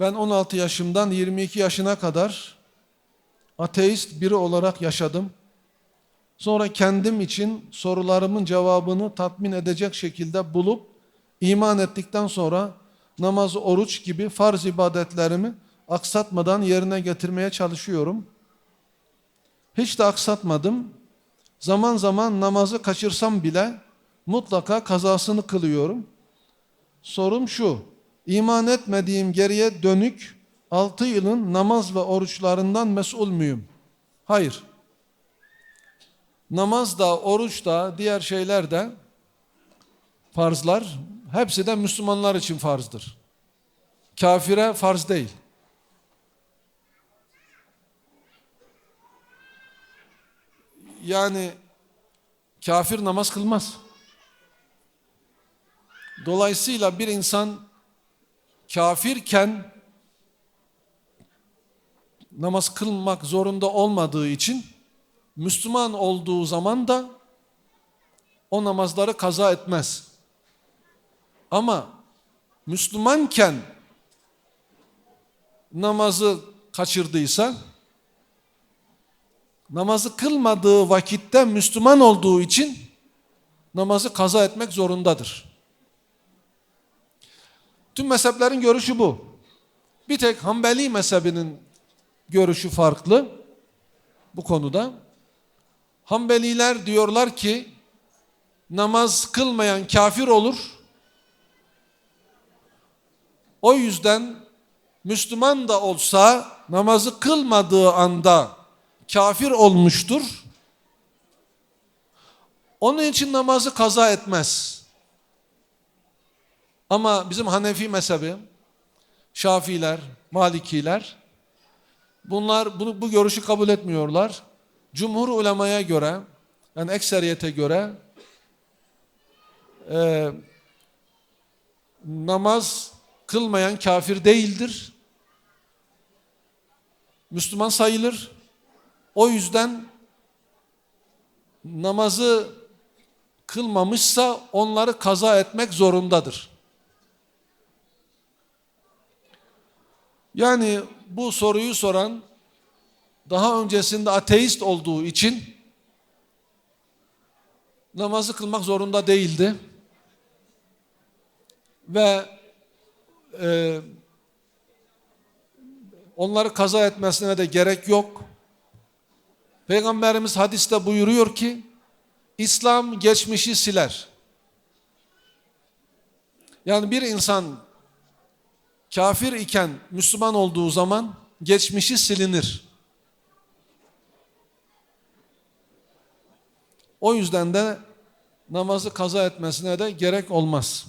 Ben 16 yaşımdan 22 yaşına kadar ateist biri olarak yaşadım. Sonra kendim için sorularımın cevabını tatmin edecek şekilde bulup iman ettikten sonra namaz, oruç gibi farz ibadetlerimi aksatmadan yerine getirmeye çalışıyorum. Hiç de aksatmadım. Zaman zaman namazı kaçırsam bile mutlaka kazasını kılıyorum. Sorum şu, iman etmediğim geriye dönük 6 yılın namaz ve oruçlarından mesul müyüm? Hayır. Namaz da, oruç da, diğer şeyler de farzlar, hepsi de Müslümanlar için farzdır. Kafire farz değil. Yani kafir namaz kılmaz. Dolayısıyla bir insan kafirken namaz kılmak zorunda olmadığı için Müslüman olduğu zaman da o namazları kaza etmez. Ama Müslümanken namazı kaçırdıysa namazı kılmadığı vakitte Müslüman olduğu için namazı kaza etmek zorundadır. Tüm mezheplerin görüşü bu. Bir tek Hanbeli mezhebinin görüşü farklı bu konuda. Hanbeliler diyorlar ki namaz kılmayan kafir olur. O yüzden Müslüman da olsa namazı kılmadığı anda kafir olmuştur. Onun için namazı kaza etmez. Ama bizim Hanefi mezhebi, Şafiler, Malikiler bunlar bunu, bu görüşü kabul etmiyorlar. Cumhur ulemaya göre yani ekseriyete göre e, namaz kılmayan kafir değildir. Müslüman sayılır. O yüzden namazı kılmamışsa onları kaza etmek zorundadır. Yani bu soruyu soran daha öncesinde ateist olduğu için namazı kılmak zorunda değildi. Ve e, onları kaza etmesine de gerek yok. Peygamberimiz hadiste buyuruyor ki İslam geçmişi siler. Yani bir insan kafir iken Müslüman olduğu zaman geçmişi silinir. O yüzden de namazı kaza etmesine de gerek olmaz.